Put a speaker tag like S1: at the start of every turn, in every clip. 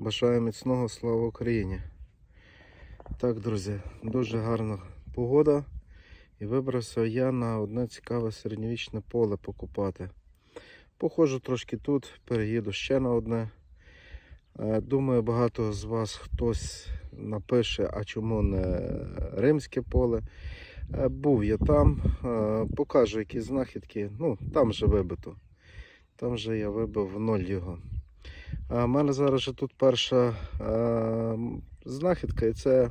S1: Бажаю міцного слава Україні. Так, друзі, дуже гарна погода. І вибрався я на одне цікаве середньовічне поле покупати. Походжу трошки тут, переїду ще на одне. Е, Думаю, багато з вас хтось напише, а чому не римське поле. Е, Був я там, е, покажу які знахідки. Ну, там вже вибито. Там вже я вибив в ноль його. У мене зараз же тут перша знахідка, і це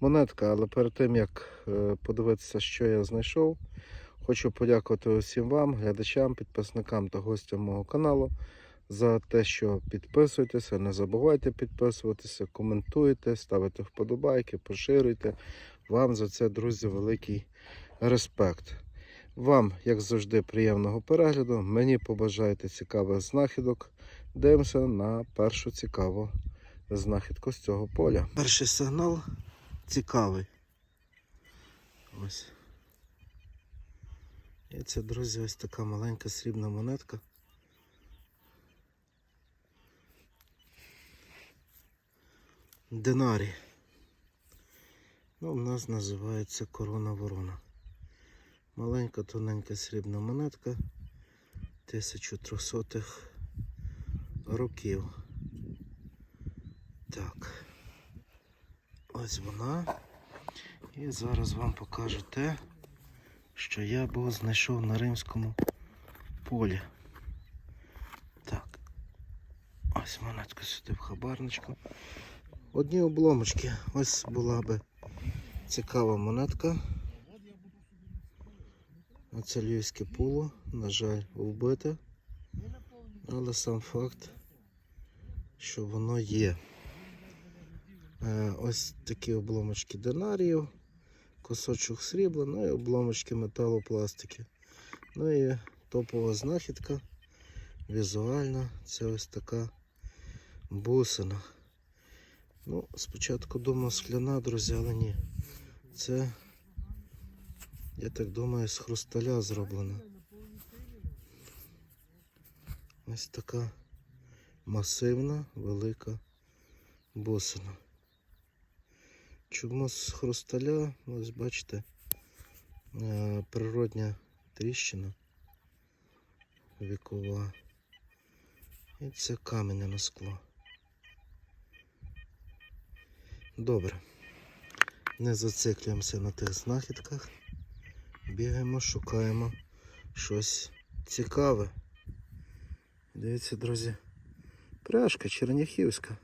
S1: монетка. Але перед тим як е, подивитися, що я знайшов, хочу подякувати усім вам, глядачам, підписникам та гостям мого каналу за те, що підписуєтеся. Не забувайте підписуватися, коментуйте, ставите вподобайки, поширюйте. Вам за це, друзі, великий респект. Вам, як завжди, приємного перегляду. Мені побажайте цікавих знахідок. Дивимося на першу цікаву знахідку з цього поля. Перший сигнал цікавий. Ось. І це, друзі, ось така маленька срібна монетка. Динарі. Ну, у нас називається корона ворона. Маленька тоненька срібна монетка 1300-х років. Так. Ось вона. І зараз вам покажу те, що я був знайшов на римському полі. Так. Ось монетка сюди в хабарничку. Одні обломочки. Ось була би цікава монетка. Оце львівське пуло, на жаль, вбите. Але сам факт, що воно є. Е, Ось такі обломочки динаріїв, кусочок срібла, ну і обломочки металопластики. Ну і топова знахідка. Візуальна, це ось така бусина. Ну, спочатку думав скляна, друзі, але ні. Це, я так думаю, з хрусталя зроблена. Ось така масивна, велика бусина. Чому з хрусталя, ось бачите, е, природня тріщина вікова. І це кам'яне скло. Добре. Не зациклюємося на тих знахідках. Бігаємо, шукаємо щось цікаве. Дивіться, друзі. Пряжка черняхівська.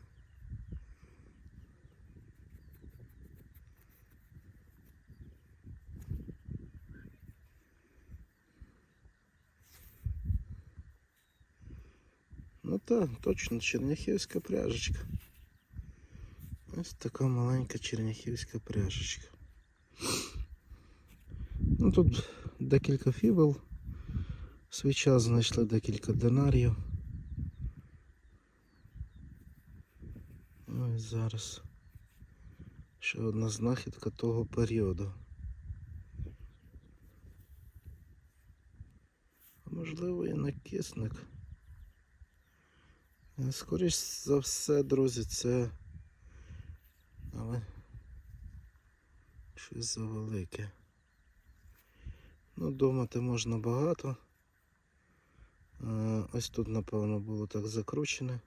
S1: Ну так, точно черняхівська пряжечка. Ось така маленька черняхівська пряжечка. Ну тут декілька фібел. В свій час знайшли декілька динарів. Зараз ще одна знахідка того періоду. Можливо і накисник. Е, Скоріш за все, друзі, це але щось завелике. Ну, думати можна багато. Е, Ось тут, напевно, було так закручене.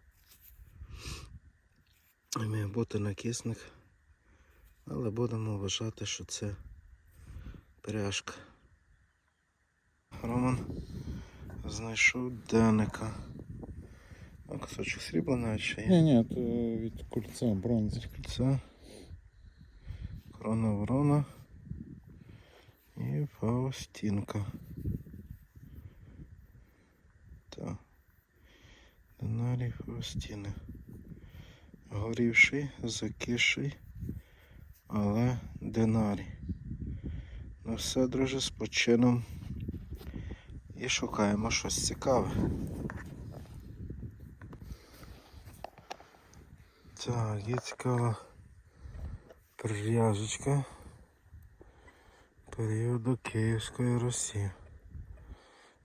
S1: Міг бути накисник. Але будемо вважати, що це пряжка. Роман знайшов денника. А кусочок срібла навіть ще є.
S2: Ні, ні, то від кольця бронзи.
S1: Кільця, корона ворона і Фаустінка. Так. Динарій Фаустіни. Горівший, закисший, але динарій. Ну все, друже, з почином. І шукаємо щось цікаве. Так, є цікава пряжечка періоду Київської Русі.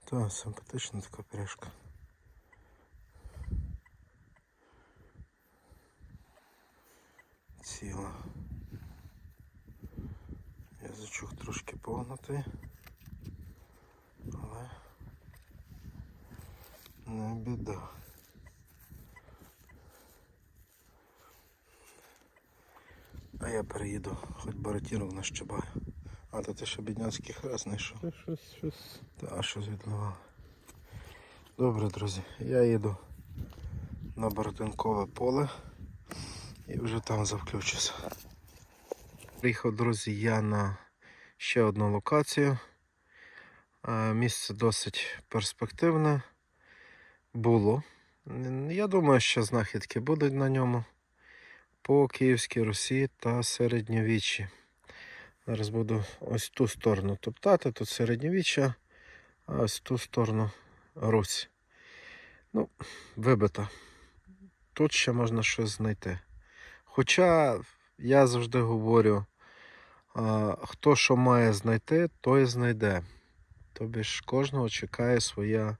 S1: Так, симпатична така пряжка. Ціла. Язичок трошки погнутий, але не біда. А я переїду, хоч баратінок нащибаю. А то ти ще бідняцький хрест знайшов.
S2: Це щось, щось.
S1: Та що відливав. Добре, друзі, я їду на Бородинкове поле і вже там завключуся. Приїхав, друзі, я на ще одну локацію. Е, Місце досить перспективне. Було. Я думаю, що знахідки будуть на ньому по Київській Русі та середньовіччі. Зараз буду ось ту сторону топтати, тут середньовіччя, а ось ту сторону Русь. Ну, вибито. Тут ще можна щось знайти. Хоча я завжди говорю, хто що має знайти, той знайде. Тобі ж кожного чекає своя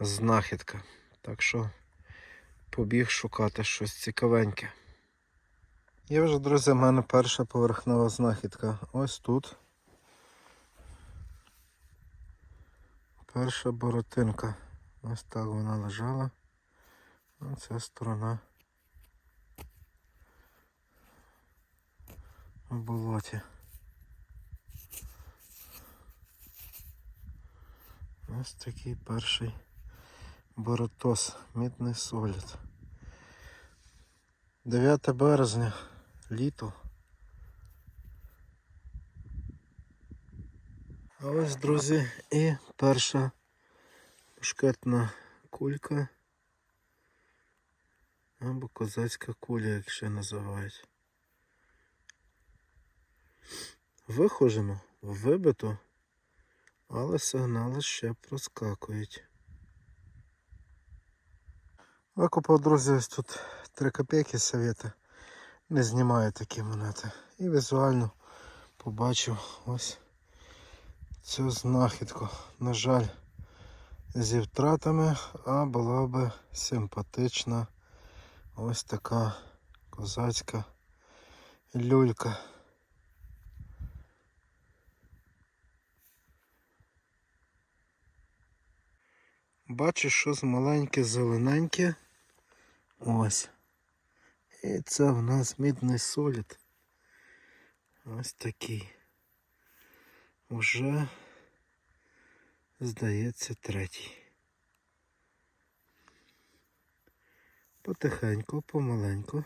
S1: знахідка. Так що побіг шукати щось цікавеньке. Є вже, друзі, в мене перша поверхнева знахідка. Ось тут. Перша боротинка. Ось так вона лежала. Оця сторона в болоті. Ось такий перший боротос, мідний солід. 9 березня, літо. А ось, друзі, і перша шкетна кулька. Або козацька куля, як ще називають. Вихожено, вибито, але сигнали ще проскакують. Викупав, друзі, ось тут 3 копійки совєта. Не знімаю такі монети. І візуально побачив ось цю знахідку. На жаль, зі втратами, а була би симпатична ось така козацька люлька. Бачу, що з маленьке зелененьке. Ось. І це в нас мідний солід. Ось такий. Уже, здається, третій. Потихеньку, помаленьку.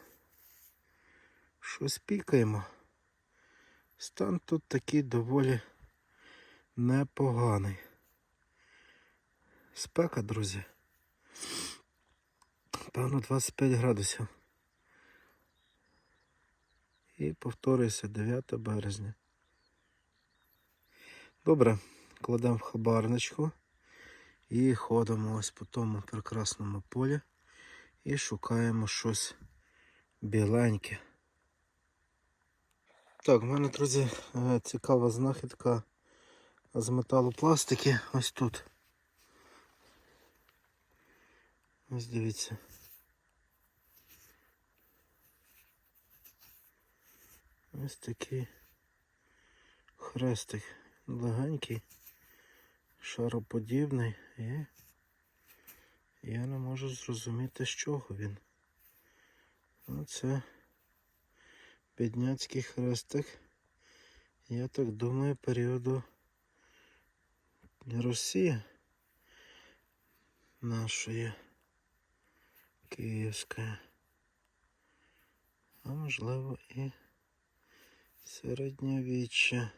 S1: Щось пікаємо. Стан тут такий доволі непоганий. Спека, друзі. Певно 25 градусів. І повторюється 9 березня. Добре, кладемо в хабарничку і ходимо ось по тому прекрасному полі і шукаємо щось біленьке. Так, в мене, друзі, е, цікава знахідка з металопластики ось тут. Ось дивіться. Ось такий хрестик легенький, шароподібний і я не можу зрозуміти, з чого він. Оце бідняцький хрестик. Я так думаю, періоду Росії нашої київської. А можливо і середньовіччя.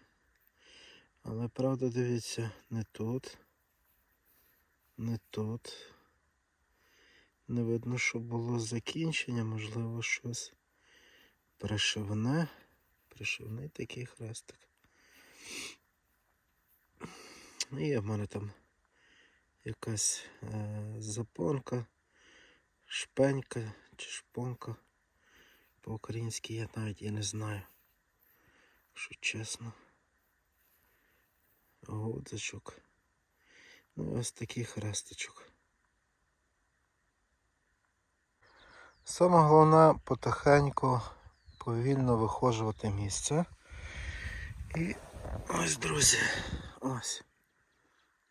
S1: Але правда, дивіться, не тут, не тут. Не видно, що було закінчення, можливо, щось пришивне. Пришивний такий хрестик. І є в мене там якась е, запонка, шпенька чи шпонка. По-українськи я навіть і не знаю. Що чесно. Гудзичок. Ну ось такий хрестичок. Саме головне потихеньку повільно вихожувати місце. І ось, друзі, ось.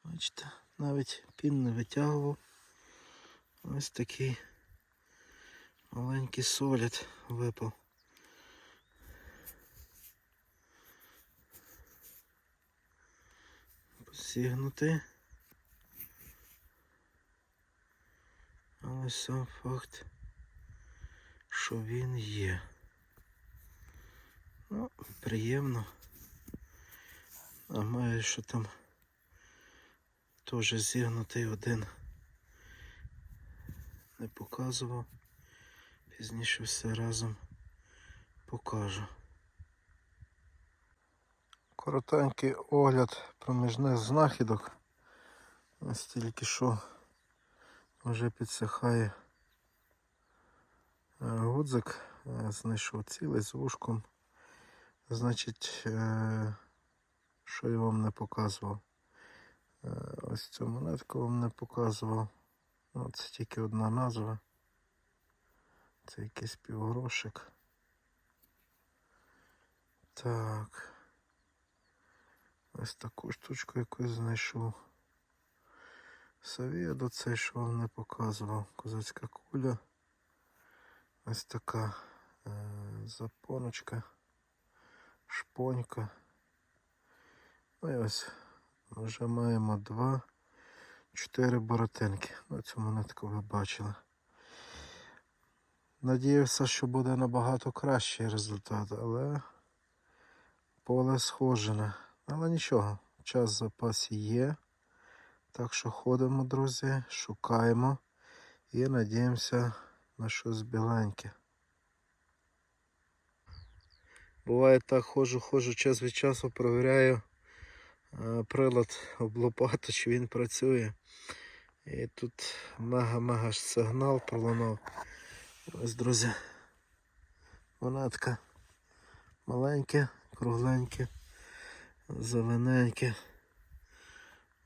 S1: Бачите, навіть пін не витягував. Ось такий маленький солід випав. Посігнути. Але сам факт, що він є. Ну, приємно. А маю, що там теж зігнутий один не показував. Пізніше все разом покажу. Коротенький огляд проміжних знахідок. Ось тільки що вже підсихає е, гудзик, Е, знайшов цілий з вушком. Значить, е, що я вам не показував. Ось цю монетку вам не показував. Ну, це тільки одна назва. Це якийсь півгрошик. Так. Ось таку штучку якусь знайшов. Савєдо цей, що вам не показував. Козацька куля. Ось така е, запоночка, шпонька. Ну і ось вже маємо два, чотири боротинки. Ну, цю монетку ви бачили. Надіявся, що буде набагато кращий результат, але поле схожене. Але нічого, час в запасі є. Так що ходимо, друзі, шукаємо і надіємося на щось біленьке. Буває так, ходжу, ходжу час від часу, провіряю прилад об лопату, чи він працює. І тут мега-мега ж сигнал пролунав. Ось, друзі, монетка маленьке, кругленьке, зелененьке,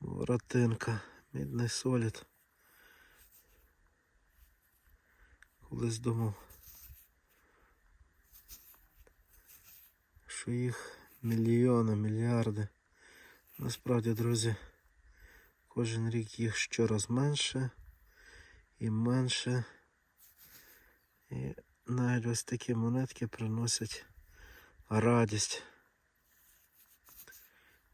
S1: воротинка, мідний солід. Колись думав, що їх мільйони, мільярди. Насправді, друзі, кожен рік їх щораз менше і менше. І навіть ось такі монетки приносять радість.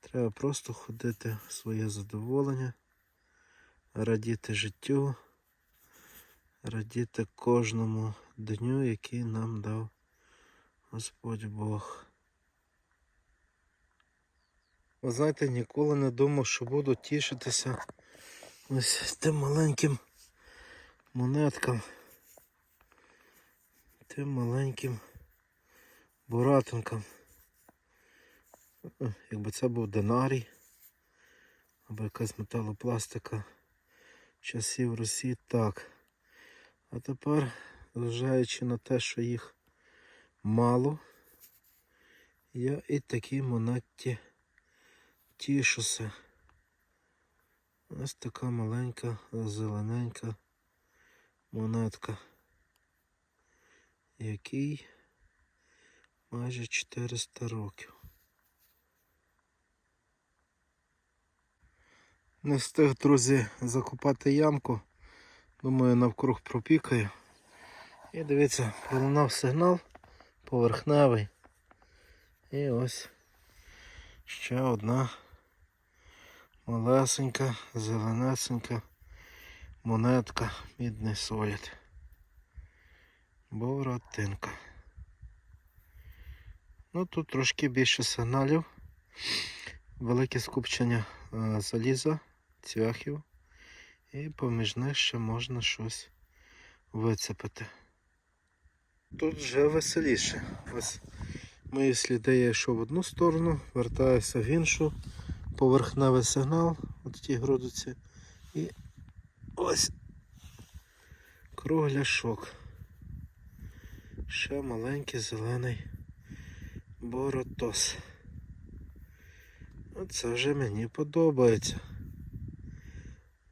S1: Треба просто ходити в своє задоволення, радіти життю, радіти кожному дню, який нам дав Господь Бог. Ви знаєте, ніколи не думав, що буду тішитися ось тим маленьким монеткам тим маленьким буратинкам. Якби це був динарій або якась металопластика часів Росії, так. А тепер, зважаючи на те, що їх мало, я і такій монетті тішуся. Ось така маленька, зелененька монетка який майже 400 років. Не встиг, друзі, закопати ямку. Думаю, навкруг пропікаю. І дивіться, пролунав сигнал поверхневий. І ось ще одна малесенька, зеленесенька монетка, мідний солід. Боротинка. Ну тут трошки більше сигналів. Велике скупчення е, заліза, цвяхів. І поміж них ще можна щось вицепити. Тут вже веселіше. Ось мої сліди я йшов в одну сторону, вертаюся в іншу. Поверхневий сигнал, от ті грудиці. І ось кругляшок. Ще маленький зелений боротос. Оце вже мені подобається.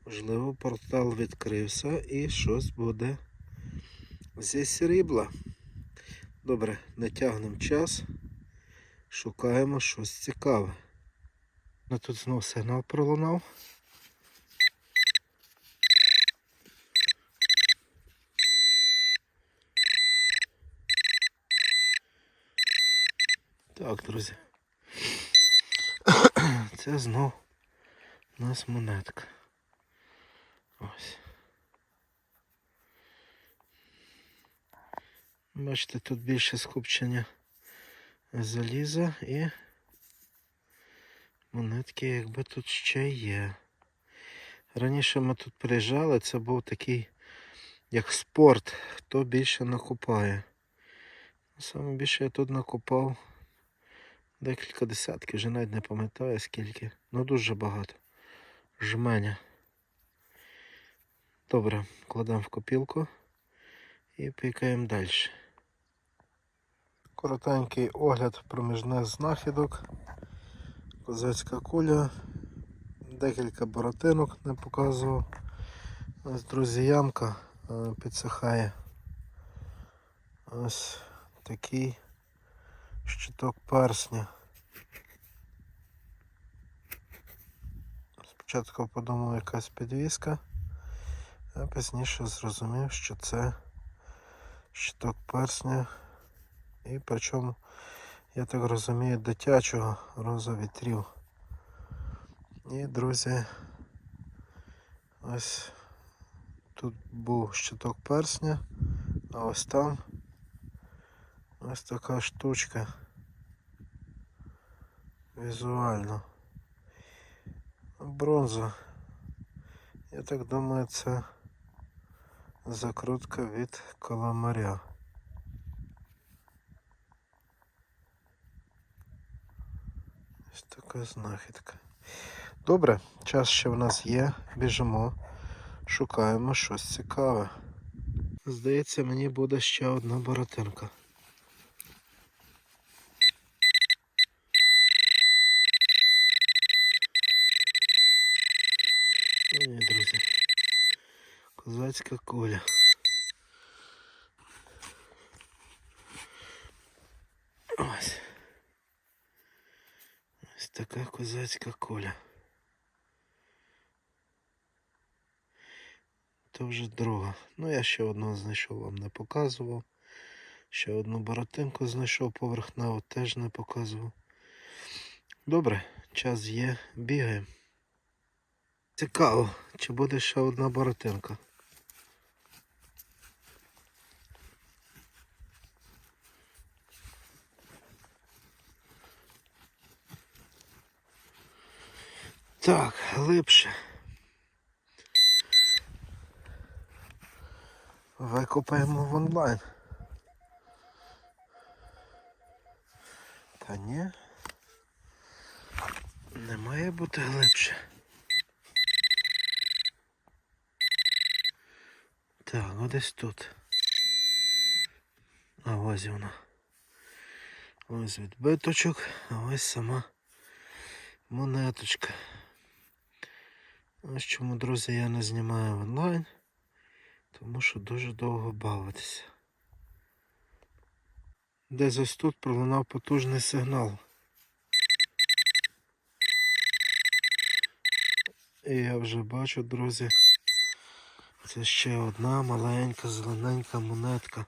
S1: Можливо, портал відкрився і щось буде зі срібла. Добре, не тягнемо час. Шукаємо щось цікаве. Ну, тут знов сигнал пролунав. Так, друзі. Це знов у нас монетка. Ось. Бачите, тут більше скупчення заліза і монетки якби тут ще є. Раніше ми тут приїжджали, це був такий як спорт, хто більше накопає. Саме більше я тут накопав декілька десятків, вже навіть не пам'ятаю скільки. Ну дуже багато. Жменя. Добре, кладемо в копілку і пікаємо далі. Коротенький огляд проміжних знахідок. Козацька куля. Декілька боротинок не показував. Ось, друзі, ямка е, підсихає. Ось такий щиток персня. Спочатку подумав якась підвіска, а пізніше зрозумів, що це щиток персня. І причому, я так розумію, дитячого роза вітрів. І, друзі, ось тут був щиток персня, а ось там ось така штучка. Візуально. Бронза. Я так думаю, це закрутка від каламаря. Ось така знахідка. Добре, час ще в нас є. Біжимо, шукаємо щось цікаве. Здається, мені буде ще одна боротинка. Ні, друзі. Козацька куля. Така козацька куля. То вже друга. Ну я ще одного знайшов, вам не показував. Ще одну боротинку знайшов поверхневу, теж не показував. Добре, час є, бігаємо. Цікаво, чи буде ще одна боротинка. Так, глибше. Викопаємо в онлайн. Та ні. Не має бути глибше. Так, ну десь тут. А ось вона. Ось відбиточок, а ось сама монеточка. Ось чому, друзі, я не знімаю онлайн, тому що дуже довго бавитися. Десь ось тут пролунав потужний сигнал. І я вже бачу, друзі, це ще одна маленька зелененька монетка.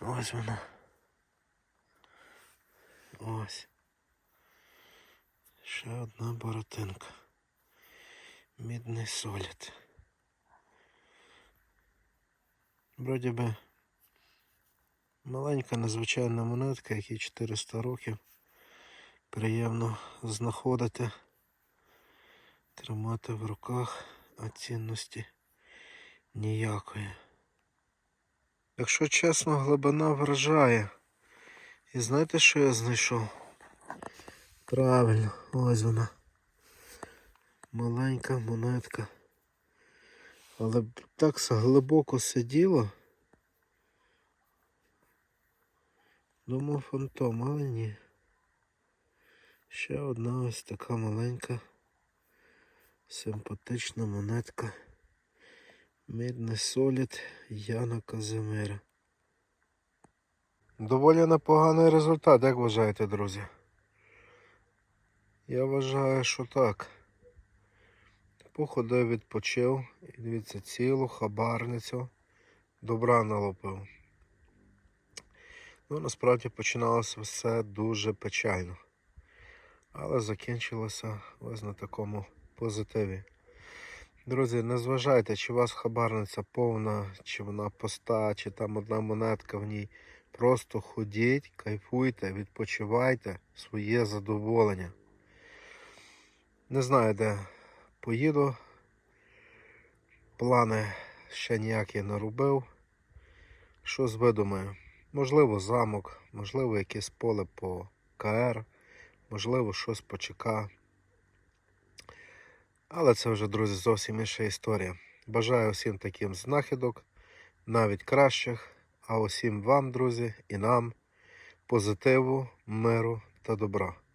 S1: Ось вона. Ось. Ще одна боротинка. Мідний солід. Вроді би маленька незвичайна монетка, якій 400 років. Приємно знаходити, тримати в руках, а цінності ніякої. Якщо чесно, глибина вражає. І знаєте, що я знайшов? Правильно, ось вона. Маленька монетка. Але так глибоко сиділо. Думав фантом, але ні. Ще одна ось така маленька симпатична монетка. Мідний солід Яна Казимира. Доволі непоганий результат, як вважаєте, друзі? Я вважаю, що так. Походив, відпочив і дивіться, цілу хабарницю добра налопив. Ну, насправді починалося все дуже печально. Але закінчилося ось на такому позитиві. Друзі, не зважайте, чи у вас хабарниця повна, чи вона пуста, чи там одна монетка в ній. Просто ходіть, кайфуйте, відпочивайте своє задоволення. Не знаю, де поїду. Плани ще ніякі не робив. Щось видумаю. Можливо, замок, можливо, якесь поле по КР, можливо, щось по ЧК. Але це вже, друзі, зовсім інша історія. Бажаю всім таким знахідок, навіть кращих. А усім вам, друзі, і нам позитиву, миру та добра.